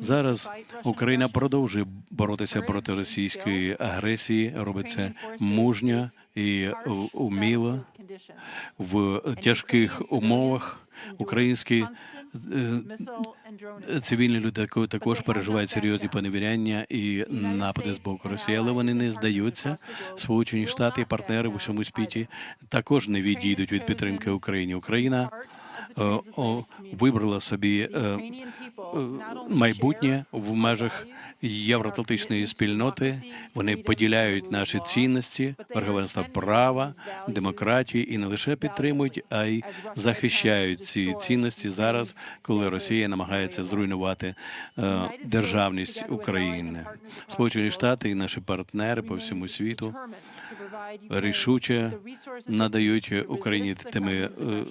Зараз Україна продовжує боротися проти російської агресії. Робить це мужньо і уміло в тяжких умовах. Українські е, цивільні люди також переживають серйозні поневіряння і напади з боку Росії, але вони не здаються. Сполучені Штати і партнери в усьому світі також не відійдуть від підтримки України. Україна вибрала собі е, е, майбутнє в межах євроатлантичної спільноти. Вони поділяють наші цінності, верховенство права, демократію і не лише підтримують, а й захищають ці цінності зараз, коли Росія намагається зруйнувати е, державність України. Сполучені Штати і наші партнери по всьому світу рішуче надають Україні тими е,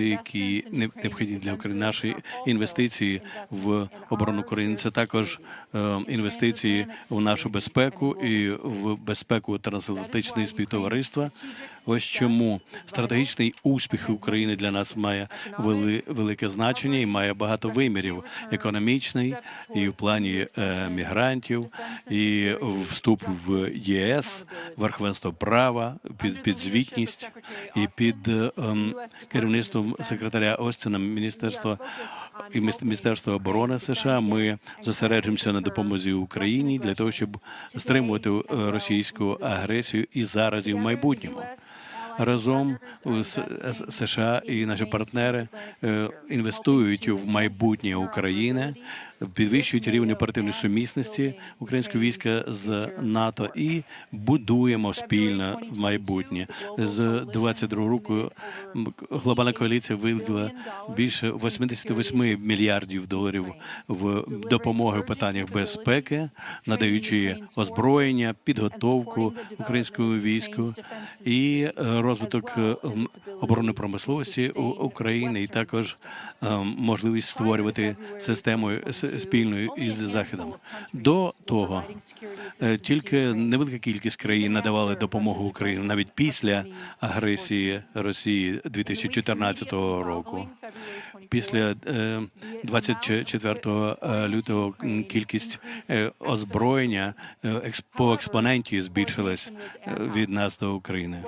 ресурси, які не- необхідні для України. Наші інвестиції в оборону України це також е, інвестиції в нашу безпеку і в безпеку трансатлантичної співтовариства. Ось чому стратегічний успіх України для нас має вели, велике значення і має багато вимірів: економічний і в плані е, мігрантів, і вступ в ЄС, верховенство права, під підзвітність і під е, керівництвом секретаря Остіна Міністерства і Міністерства оборони США. Ми зосереджуємося на допомозі Україні для того, щоб стримувати е, російську агресію і зараз, і в майбутньому. Разом з з- США і наші партнери е, інвестують в майбутнє України, підвищують рівень оперативної сумісності українського війська з НАТО і будуємо спільно в майбутнє. З 22 року глобальна коаліція виділила більше 88 мільярдів доларів в допомоги в питаннях безпеки, надаючи озброєння, підготовку українського війську і розвиток е, оборонної промисловості України, і також е, можливість створювати систему спільною із західом. До того е, тільки невелика кількість країн надавали допомогу Україні навіть після агресії Росії 2014 року. Після е, 24 е, лютого кількість е, озброєння е, по експоненті збільшилась е, від нас до України.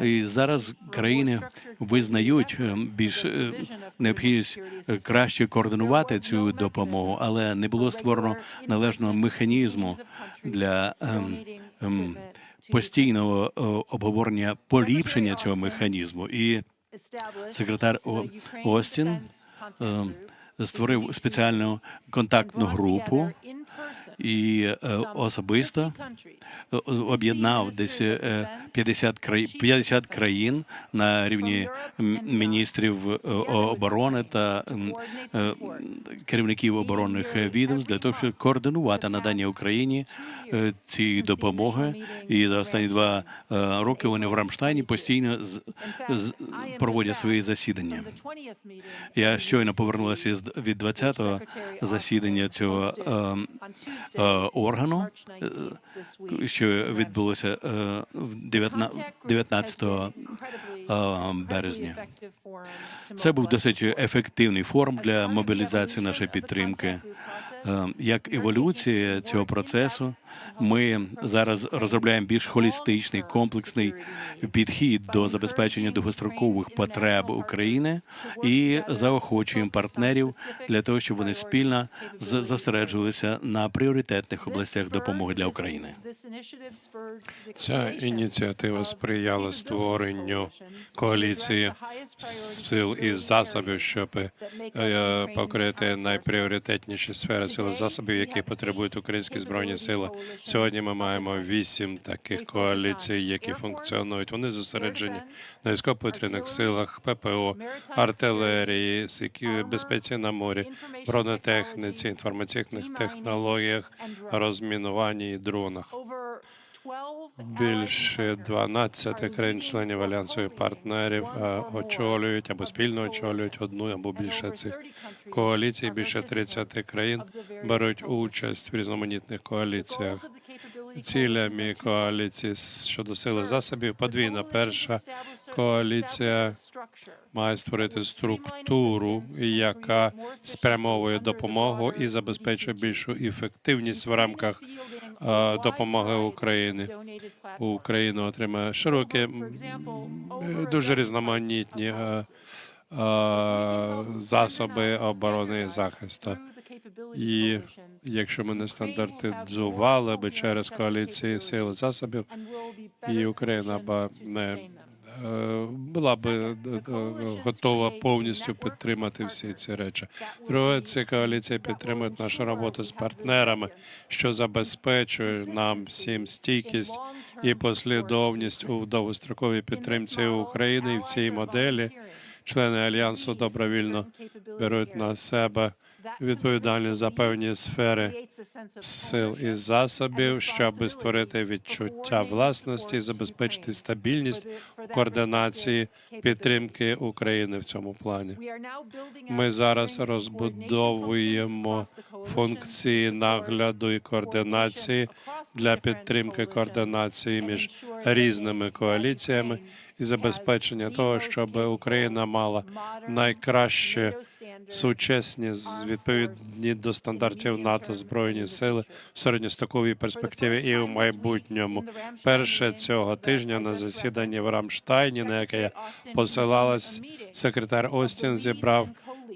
І зараз країни визнають е, більш е, необхідність е, краще координувати цю допомогу, але не було створено належного механізму для ем, ем, постійного е, обговорення поліпшення цього механізму. І секретар О- Остін е, створив спеціальну контактну групу і е, особисто е, об'єднав десь е, 50 країн 50 країн на рівні міністрів е, оборони та керівників оборонних відомств для того, щоб координувати надання Україні цієї допомоги. І за останні два роки вони в Рамштайні постійно проводять свої засідання. Я щойно повернулася від 20-го засідання цього органу, е, що відбулося е, в 19 19 е, березня. Це був досить ефективний форум для мобілізації нашої підтримки. Е, Як еволюція цього процесу, ми зараз розробляємо більш холістичний комплексний підхід до забезпечення довгострокових потреб України і заохочуємо партнерів для того, щоб вони спільно зосереджувалися на пріоритетних областях допомоги для України. Ця ініціатива сприяла створенню коаліції сил і засобів, щоб е, покрити найпріоритетніші сфери сил і засобів, які потребують українські збройні сили. Сьогодні ми маємо вісім таких коаліцій, які функціонують. Вони зосереджені на військово-повітряних силах, ППО, артилерії, безпеці на морі, бронетехніці, інформаційних технологіях, розмінуванні і дронах. Більше 12 країн-членів альянсу і партнерів е, очолюють або спільно очолюють одну або більше цих коаліцій. Більше 30 країн беруть участь в різноманітних коаліціях. Цілями коаліції щодо сили засобів подвійна. Перша Коаліція має створити структуру, яка спрямовує допомогу і забезпечує більшу ефективність в рамках е, допомоги України. Україна отримає широкі, дуже різноманітні е, е, засоби оборони і захисту. І якщо ми не стандартизували би через коаліції сил засобів, і Україна б не е, була б е, е, готова повністю підтримати всі ці речі. Друге, ці коаліції підтримують нашу роботу з партнерами, що забезпечує нам всім стійкість і послідовність у довгостроковій підтримці України і в цій моделі. Члени альянсу добровільно беруть на себе відповідальність за певні сфери сил і засобів, щоб створити відчуття власності і забезпечити стабільність координації підтримки України в цьому плані. Ми зараз розбудовуємо функції нагляду і координації для підтримки координації між різними коаліціями і забезпечення того, щоб Україна мала найкраще сучасні відповідні до стандартів НАТО збройні сили в середньостоковій перспективі і в майбутньому. Перше цього тижня на засіданні в Рамштайні, на яке я посилалась, секретар Остін зібрав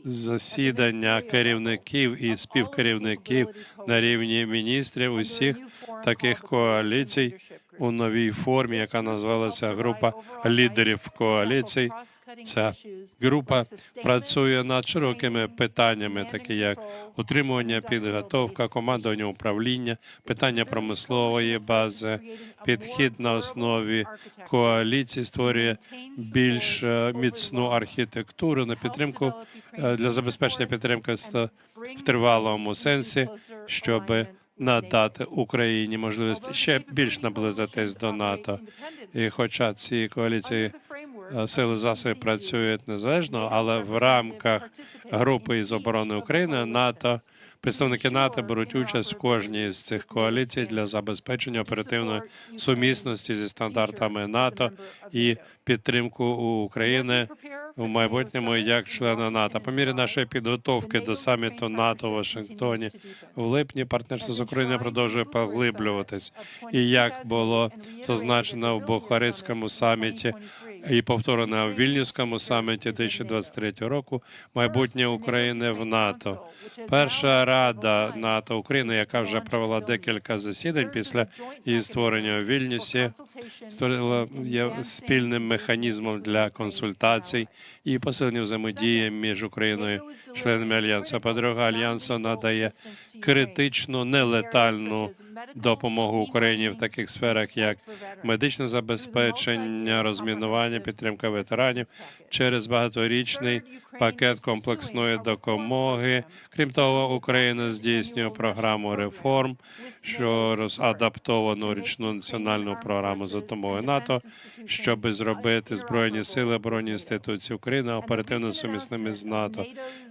засідання керівників і співкерівників на рівні міністрів усіх таких коаліцій у новій формі, яка називалася група лідерів коаліцій. Ця група працює над широкими питаннями, такі як утримування, підготовка, командування управління, питання промислової бази, підхід на основі коаліції створює більш е, міцну архітектуру на підтримку е, для забезпечення підтримки в тривалому сенсі, щоб надати Україні можливість ще більш наблизитись до НАТО. І хоча ці коаліції е, сили засобів працюють незалежно, але в рамках групи із оборони України НАТО. Представники НАТО беруть участь в кожній з цих коаліцій для забезпечення оперативної сумісності зі стандартами НАТО і підтримку України у майбутньому як члена НАТО. По мірі нашої підготовки до саміту НАТО у Вашингтоні в липні партнерство з Україною продовжує поглиблюватись. І як було зазначено в Бухарестському саміті і повторено в Вільнюському саміті 2023 року, майбутнє України в НАТО. Перша рада НАТО України, яка вже провела декілька засідань після її створення у Вільнюсі, створила є спільним механізмом для консультацій і посилення взаємодії між Україною членами альянсу. По-друге, альянс надає критичну нелетальну допомогу Україні в таких сферах, як медичне забезпечення, розмінування, підтримка ветеранів через багаторічний пакет комплексної допомоги. Крім того, Україна здійснює програму реформ, що розадаптовану річну національну програму за допомогою НАТО, щоб зробити збройні сили оборонні інституції України оперативно сумісними з НАТО.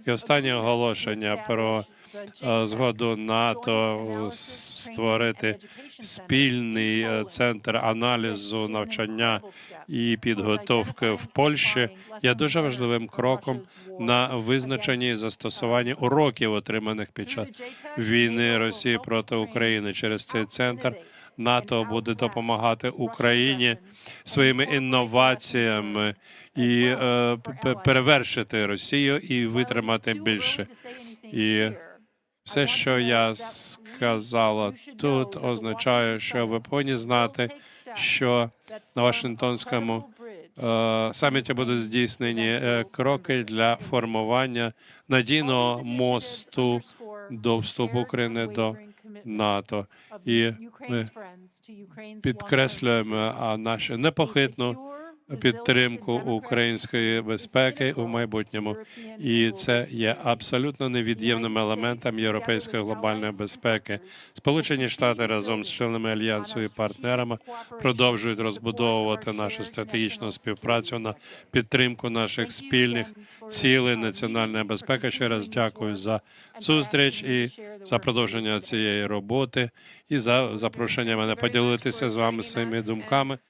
І останнє оголошення про е, згоду НАТО створити спільний е, центр аналізу навчання і підготовки в Польщі є дуже важливим кроком на визначенні застосуванні уроків, отриманих під час війни Росії проти України. Через цей центр НАТО буде допомагати Україні своїми інноваціями і е, перевершити Росію і витримати більше. І все, що я сказала тут, означає, що ви повинні знати, що на Вашингтонському саміті будуть здійснені е, кроки для формування надійного мосту до вступу України до НАТО. І ми підкреслюємо а, нашу непохитну підтримку української безпеки у майбутньому, і це є абсолютно невід'ємним елементом європейської глобальної безпеки. Сполучені Штати разом з членами альянсу і партнерами продовжують розбудовувати нашу стратегічну співпрацю на підтримку наших спільних цілей національної безпеки. Ще раз дякую за зустріч і за продовження цієї роботи, і за запрошення мене поділитися з вами своїми думками.